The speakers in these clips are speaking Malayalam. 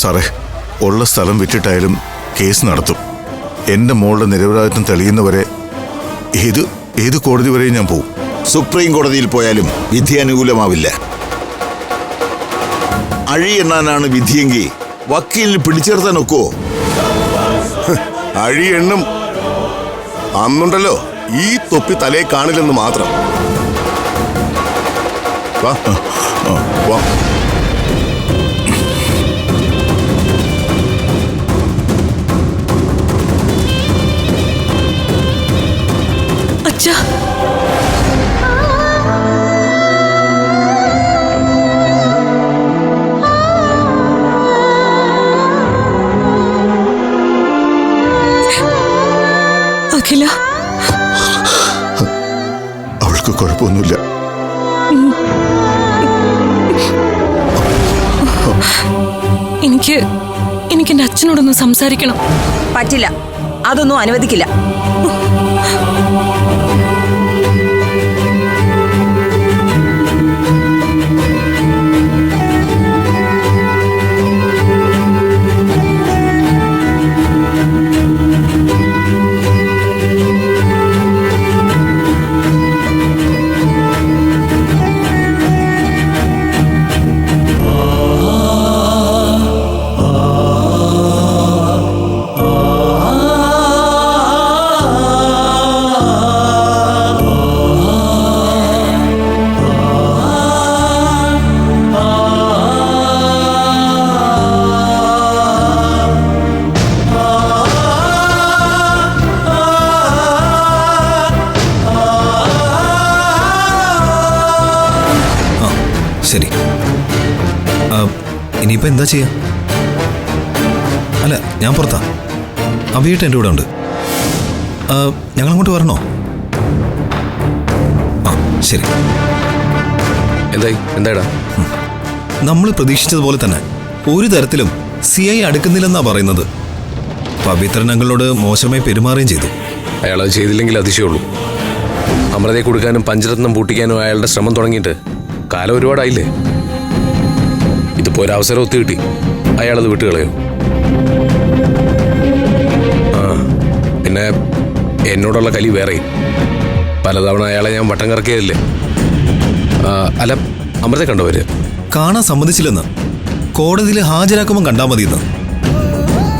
സാറേ ഉള്ള സ്ഥലം വിറ്റിട്ടായാലും കേസ് നടത്തും. എന്റെ മോളുടെ നിരപരാധിത്വം തെളിയുന്നവരെ ഏത് ഏത് കോടതി വരെയും ഞാൻ പോകും സുപ്രീം കോടതിയിൽ പോയാലും വിധി അനുകൂലമാവില്ല. അഴി എണ്ണാനാണ് വിധിയെങ്കിൽ വക്കീലിന് പിടിച്ചേർത്താൻ ഒക്കുവോ അഴി എണ്ണും. അന്നുണ്ടല്ലോ ഈ തൊപ്പി തലേ കാണില്ലെന്ന് മാത്രം. വാ വാ. അച്ഛാ. അഖില. അവൾക്ക് കുഴപ്പമൊന്നുമില്ല. എനിക്ക് എനിക്ക് എന്റെ അച്ഛനോടൊന്ന് സംസാരിക്കണം. പറ്റില്ല. അതൊന്നും അനുവദിക്കില്ല. ഇനിയിപ്പോ എന്താ ചെയ്യാ? അല്ല ഞാൻ പുറത്താ. അഭിയേട്ട് എന്റെ കൂടെ ഉണ്ട്. ഞങ്ങളങ്ങോട്ട് വരണോ? ആ ശരി. എന്തായി? എന്താടാ നമ്മൾ പ്രതീക്ഷിച്ചതുപോലെ തന്നെ ഒരു തരത്തിലും സി ഐ അടുക്കുന്നില്ലെന്നാ പറയുന്നത്. പവിത്രൻ ഞങ്ങളോട് മോശമായി പെരുമാറുകയും ചെയ്തു. അയാൾ അത് ചെയ്തില്ലെങ്കിൽ അതിശയുള്ളൂ അമൃതയെ കൊടുക്കാനും പഞ്ചരത്നം പൂട്ടിക്കാനും അയാളുടെ ശ്രമം തുടങ്ങിയിട്ട് കാലം ഒരുപാടായില്ലേ? ഇതിപ്പോ ഒരു അവസരം ഒത്തു കിട്ടി അയാളത് വിട്ടുകളയോ? ആ പിന്നെ എന്നോടുള്ള കലി വേറെ പലതവണ അയാളെ ഞാൻ വട്ടം കറക്കിയതല്ലേ? അല്ല അമൃത കണ്ടവര് കാണാൻ സമ്മതിച്ചില്ലെന്ന്. കോടതിയിൽ ഹാജരാക്കുമ്പോൾ കണ്ടാൽ മതിയെന്ന്.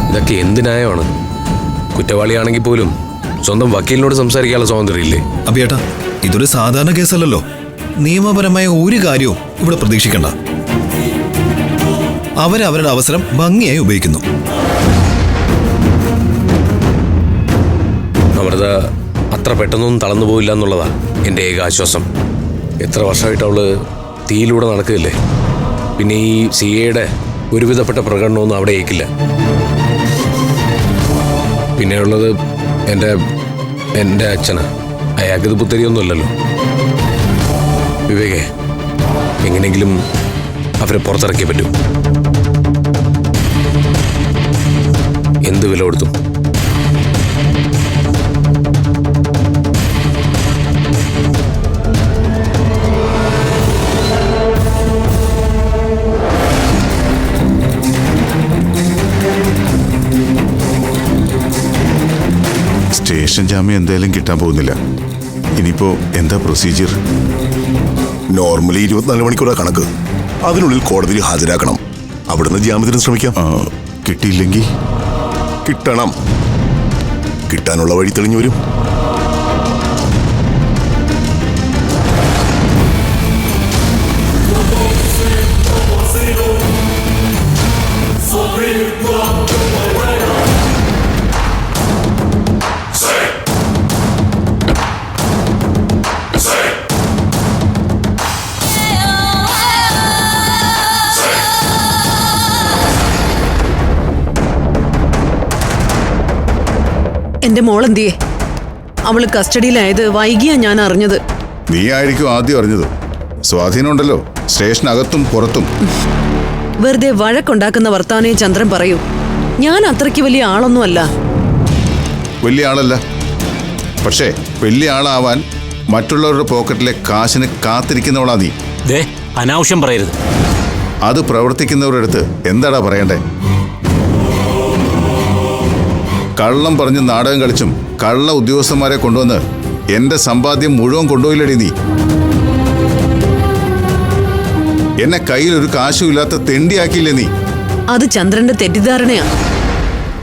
ഇതൊക്കെ എന്ത് ന്യായമാണ്? കുറ്റവാളിയാണെങ്കിൽ പോലും സ്വന്തം വക്കീലിനോട് സംസാരിക്കാനുള്ള സ്വാതന്ത്ര്യമില്ലേ? അഭിയേട്ടാ ഇതൊരു സാധാരണ കേസല്ലല്ലോ. നിയമപരമായ ഒരു കാര്യവും ഇവിടെ പ്രതീക്ഷിക്കണ്ട. അവരവരുടെ അവസരം ഭംഗിയായി ഉപയോഗിക്കുന്നു. അമൃത അത്ര പെട്ടെന്നൊന്നും തളർന്നു പോയില്ല എന്നുള്ളതാ എന്റെ ഏക ആശ്വാസം എത്ര വർഷമായിട്ട് അവൾ തീയിലൂടെ നടക്കുകയല്ലേ? പിന്നെ ഈ സി എയുടെ ഒരുവിധപ്പെട്ട പ്രകടനമൊന്നും അവിടെ ഏക്കില്ല പിന്നെയുള്ളത് എന്റെ എന്റെ അച്ഛനാ. അയാൾക്കിത് പുത്തരിയൊന്നുമല്ലല്ലോ. വിവേകേ എങ്ങനെയെങ്കിലും അവരെ പുറത്തിറക്കിയേ പറ്റൂ. എന്ത് വില കൊടുത്തു? സ്റ്റേഷൻ ജാമ്യം എന്തായാലും കിട്ടാൻ പോകുന്നില്ല. ഇനിയിപ്പോ എന്താ പ്രൊസീജിയർ നോർമലി ഇരുപത്തിനാല് മണിക്കൂറാ കണക്ക്. അതിനുള്ളിൽ കോടതിയിൽ ഹാജരാക്കണം. അവിടുന്ന് ജാമ്യത്തിന് ശ്രമിക്കാം. കിട്ടിയില്ലെങ്കിൽ? കിട്ടണം. കിട്ടാനുള്ള വഴി തെളിഞ്ഞു വരും. എന്റെ മോൾ എന്തിയെ അവൾ കസ്റ്റഡിയിലായത് വൈകിയാ ഞാൻ അറിഞ്ഞത്. നീ ആയിരിക്കും ആദ്യം അറിഞ്ഞത്. സ്വാധീനമുണ്ടല്ലോ. സ്റ്റേഷനകത്തും പുറത്തും. വെറുതെ വഴക്കുണ്ടാക്കുന്ന വർത്താനെ ചന്ദ്രൻ പറയൂ. ഞാൻ അത്രയ്ക്ക് വലിയ ആളൊന്നുമല്ല. വലിയ ആളല്ല. പക്ഷേ വലിയ ആളാവാൻ മറ്റുള്ളവരുടെ പോക്കറ്റിലെ കാശിന് കാത്തിരിക്കുന്നവളാ നീ. ദേ അനാവശ്യം പറയരുത്. അത് പ്രവർത്തിക്കുന്നവരുടെ അടുത്ത് എന്താടാ പറയണ്ടേ? കള്ളം പറഞ്ഞ് നാടകം കളിച്ചും കള്ള ഉദ്യോഗസ്ഥന്മാരെ കൊണ്ടുവന്ന് എന്റെ സമ്പാദ്യം മുഴുവൻ കൊണ്ടുപോയില്ലടി നീ. എന്നെ കയ്യിൽ ഒരു കാശും ഇല്ലാത്ത തെണ്ടിയാക്കിയില്ലേ നീ. അത് ചന്ദ്രന്റെ തെറ്റിദ്ധാരണയാ.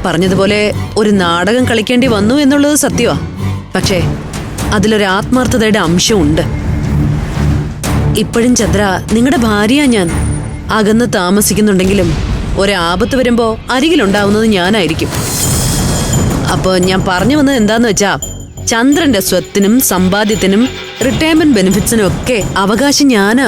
പറഞ്ഞതുപോലെ ഒരു നാടകം കളിക്കേണ്ടി വന്നു എന്നുള്ളത് സത്യമാ പക്ഷേ അതിലൊരു ആത്മാർത്ഥതയുടെ അംശമുണ്ട്. ഇപ്പോഴും ചന്ദ്ര നിങ്ങളുടെ ഭാര്യയാ ഞാൻ. അകന്ന് താമസിക്കുന്നുണ്ടെങ്കിലും ഒരാപത്ത് വരുമ്പോ അരികിലുണ്ടാവുന്നത് ഞാനായിരിക്കും. അപ്പൊ ഞാൻ പറഞ്ഞു വന്നത് എന്താന്ന് വെച്ചാ ചന്ദ്രന്റെ സ്വത്തിനും സമ്പാദ്യത്തിനും റിട്ടയർമെന്റ് ബെനിഫിറ്റ്സിനും ഒക്കെ അവകാശം ഞാനാ.